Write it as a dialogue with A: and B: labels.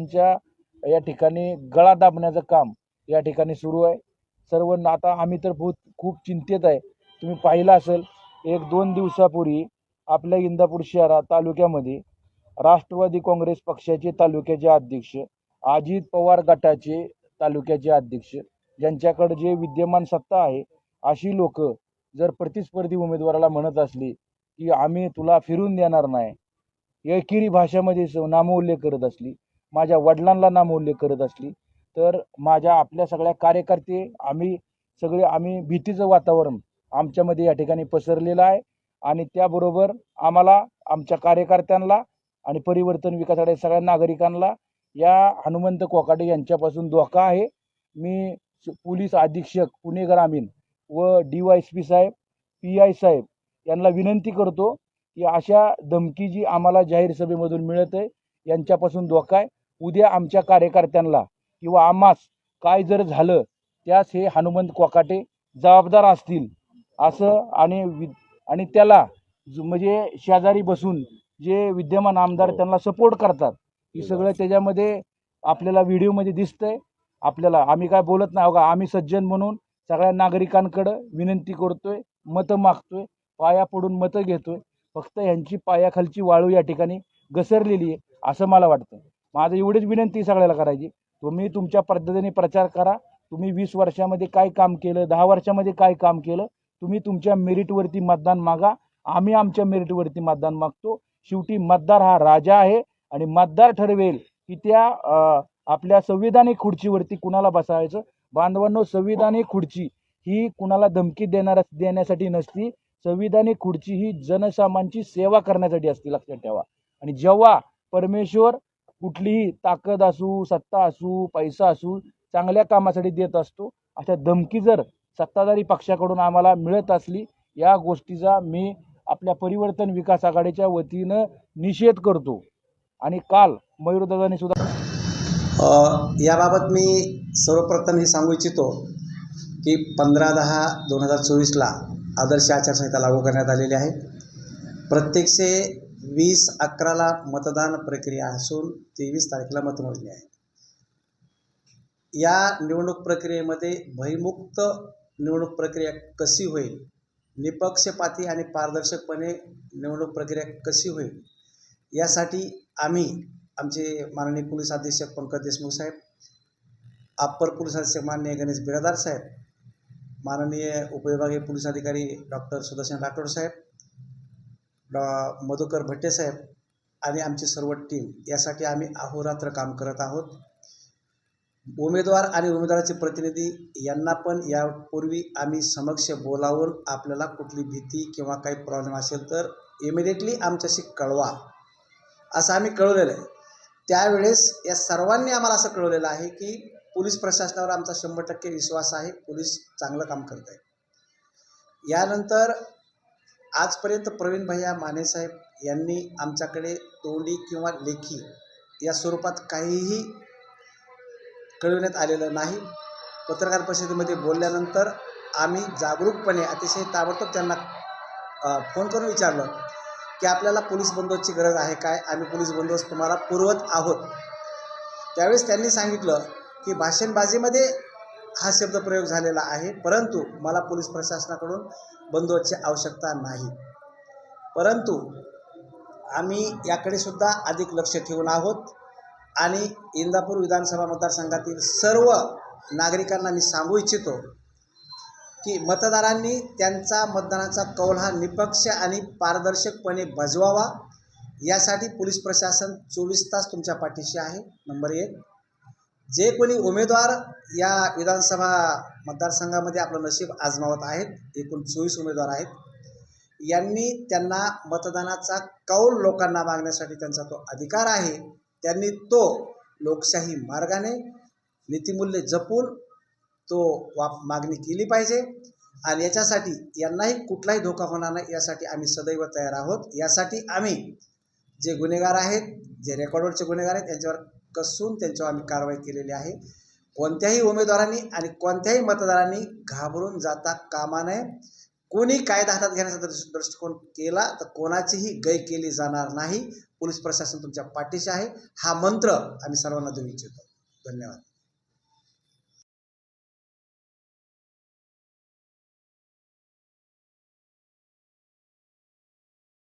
A: नागरिकांच्या या ठिकाणी गळा दाबण्याचं काम या ठिकाणी सुरू आहे. सर्व आता आम्ही तर भूत खूप चिंतेत आहे. तुम्ही पाहिलं असेल एक दोन दिवसापूर्वी आपल्या इंदापूर शहरात तालुक्यामध्ये राष्ट्रवादी काँग्रेस पक्षाचे तालुक्याचे अध्यक्ष अजित पवार गटाचे तालुक्याचे अध्यक्ष ज्यांच्याकडे जे विद्यमान सत्ता आहे अशी लोक जर प्रतिस्पर्धी उमेदवाराला म्हणत असली की आम्ही तुला फिरून देणार नाही एकेरी भाषामध्ये नामोल्लेख करत असली माझ्या वडिलांना नामौल्य करत असली तर माझ्या आपल्या सगळ्या कार्यकर्ते आम्ही सगळे आम्ही भीतीचं वातावरण आमच्यामध्ये या ठिकाणी पसरलेलं आहे. आणि त्याबरोबर आम्हाला आमच्या कार्यकर्त्यांना आणि परिवर्तन विकासाकडे सगळ्या नागरिकांना या हनुमंत कोकाटे यांच्यापासून धोका आहे. मी पोलीस अधीक्षक पुणे ग्रामीण व डी वाय एस पी साहेब पी आय साहेब यांना विनंती करतो की अशा धमकी जी आम्हाला जाहीर सभेमधून मिळत आहे यांच्यापासून धोका आहे. उद्या आमच्या कार्यकर्त्यांना किंवा आम्हास काय जर झालं त्यास हे हनुमंत कोकाटे जबाबदार असतील. असं आणि वि आणि त्याला म्हणजे शेजारी बसून जे विद्यमान आमदार त्यांना सपोर्ट करतात. ही सगळं त्याच्यामध्ये आपल्याला व्हिडिओमध्ये दिसतंय. आपल्याला आम्ही काय बोलत नाही बघा आम्ही सज्जन म्हणून सगळ्या नागरिकांकडं विनंती करतोय मतं मागतोय पाया पडून मतं घेतोय. फक्त यांची पायाखालची वाळू या ठिकाणी घसरलेली आहे असं मला वाटतं. माझं एवढीच विनंती सगळ्याला करायची. तुम्ही तुमच्या पद्धतीने प्रचार करा. तुम्ही वीस वर्षामध्ये काय काम केलं दहा वर्षामध्ये काय काम केलं तुम्ही तुमच्या मेरिटवरती मतदान मागा. आम्ही आमच्या मेरिटवरती मतदान मागतो. शेवटी मतदार हा राजा आहे आणि मतदार ठरवेल की त्या आपल्या संविधानिक खुर्चीवरती कुणाला बसायचं. बांधवांनो संविधानिक खुर्ची ही कुणाला धमकी देणार देण्यासाठी नसती. संविधानिक खुर्ची ही जनसामान्यांची सेवा करण्यासाठी असते लक्षात ठेवा. आणि जेव्हा परमेश्वर कुठलीही ताकद असू सत्ता असू पैसा असू चांगल्या कामासाठी देत असतो. अशा धमकी जर सत्ताधारी पक्षाकडून आम्हाला मिळत असली या गोष्टीचा मी आपल्या परिवर्तन विकास आघाडीच्या वतीनं निषेध करतो. आणि काल मयूरदादांनी सुद्धा
B: याबाबत मी सर्वप्रथम हे सांगू इच्छितो की पंधरा दहा दोन हजार चोवीसला आदर्श आचारसंहिता लागू करण्यात आलेली आहे. प्रत्यक्षे वीस अकराला मतदान प्रक्रिया असून तेवीस तारखेला मतमोजणी आहे. या निवडणूक प्रक्रियेमध्ये भयमुक्त निवडणूक प्रक्रिया कशी होईल? निपक्षपाती आणि पारदर्शकपणे निवडणूक प्रक्रिया कशी होईल? यासाठी आम्ही आमचे माननीय पोलीस अधीक्षक पंकज देशमुख साहेब अप्पर पोलीस अधीक्षक माननीय गणेश बिरादार साहेब माननीय उपविभागीय पोलीस अधिकारी डॉक्टर सुदर्शन राठोड साहेब डॉ. मधुकर भट्टे साहेब आणि आमची सर्व टीम यासाठी आम्ही अहोरात्र काम करत आहोत. उमेदवार आणि उमेदवाराचे प्रतिनिधी यांना पण यापूर्वी आम्ही समक्ष बोलावून आपल्याला कुठली भीती किंवा काही प्रॉब्लेम असेल तर इमिडिएटली आमच्याशी कळवा. असं आम्ही कळवलेलं आहे. त्यावेळेस या सर्वांनी आम्हाला असं कळवलेलं आहे की पोलीस प्रशासनावर आमचा शंभर टक्के विश्वास आहे. पोलीस चांगलं काम करत आहे यानंतर आजपर्यंत प्रवीण भैया मानेसाहेब यांनी आमच्याकडे तोंडी किंवा लेखी या स्वरूपात काहीही कळविण्यात आलेलं नाही. पत्रकार परिषदेमध्ये बोलल्यानंतर आम्ही जागरूकपणे अतिशय ताबडतोब त्यांना फोन करून विचारलं की आपल्याला पोलीस बंदोबस्तची गरज आहे काय? आम्ही पोलीस बंदोबस्त तुम्हाला पुरवत आहोत. त्यावेळेस त्यांनी सांगितलं की भाषणबाजीमध्ये हा शब्दप्रयोग झालेला आहे. परंतु मला पोलीस प्रशासनाकडून बंदोबस्तची आवश्यकता नाही. परंतु आम्ही याकडे सुद्धा अधिक लक्ष ठेवून आहोत आणि इंदापूर विधानसभा मतदारसंघातील सर्व नागरिकांना मी सांगू इच्छितो की मतदारांनी त्यांचा मतदानाचा कौल हा निपक्ष आणि पारदर्शकपणे बजवावा. यासाठी पोलीस प्रशासन चोवीस तास तुमच्या पाठीशी आहे. नंबर एक. जे कोणी उमेदवार या विधानसभा मतदारसंघामध्ये आपलं नशीब आजमावत आहेत एकूण चोवीस उमेदवार आहेत यांनी त्यांना मतदानाचा कौल लोकांना मागण्यासाठी त्यांचा तो अधिकार आहे त्यांनी तो लोकशाही मार्गाने नीतिमूल्य जपून तो वाप मागणी केली पाहिजे आणि याच्यासाठी यांनाही कुठलाही धोका होणार नाही यासाठी आम्ही सदैव तयार आहोत. यासाठी आम्ही जे गुन्हेगार आहेत जे रेकॉर्डवरचे गुन्हेगार आहेत त्यांच्यावर कसून त्यांच्यावर आम्ही कारवाई केलेली आहे. कोणत्याही उमेदवारांनी आणि कोणत्याही मतदारांनी घाबरून जाता कामा नये. कोणी कायदा हातात घेण्याचा दृष्ट दृष्टिकोन केला तर कोणाचीही गय केली जाणार नाही. पोलीस प्रशासन तुमच्या पाठीशी आहे. हा मंत्र आम्ही सर्वांना देऊ इच्छितो. धन्यवाद.